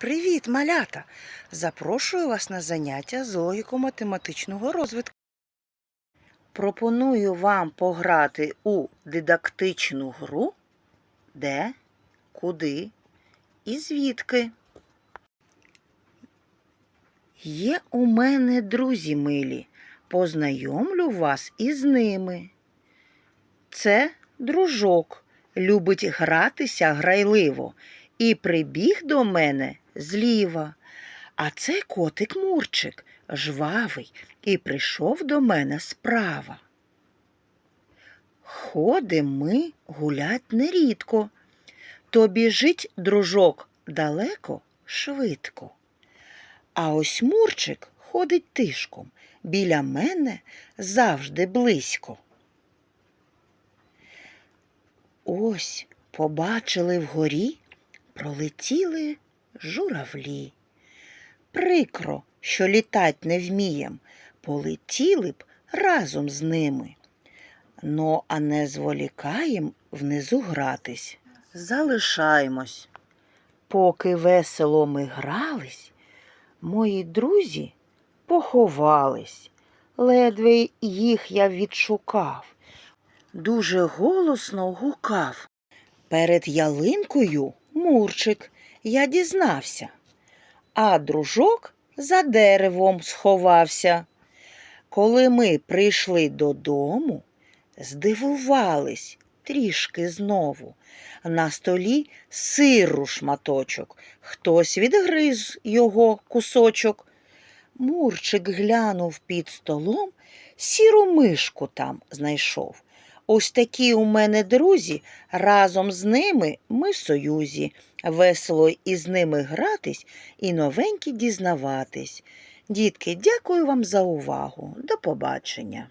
Привіт, малята! Запрошую вас на заняття з логіко-математичного розвитку. Пропоную вам пограти у дидактичну гру де, куди і звідки. Є у мене друзі милі, познайомлю вас із ними. Це дружок, любить гратися грайливо і прибіг до мене зліва. А це котик Мурчик, жвавий, і прийшов до мене справа. Ходим ми гулять нерідко, то біжить дружок далеко, швидко. А ось Мурчик ходить тишком, біля мене завжди близько. Ось побачили вгорі, пролетіли журавлі. Прикро, що літать не вмієм, полетіли б разом з ними. Ну, а не зволікаєм внизу гратись, залишаємось. Поки весело ми грались, мої друзі поховались. Ледве їх я відшукав, дуже голосно гукав. Перед ялинкою Мурчик я дізнався, а дружок за деревом сховався. Коли ми прийшли додому, здивувались трішки знову. На столі сиру шматочок, хтось відгриз його кусочок. Мурчик глянув під столом, сіру мишку там знайшов. Ось такі у мене друзі, разом з ними ми в союзі. Весело із ними гратись і новенькі дізнаватись. Дітки, дякую вам за увагу. До побачення.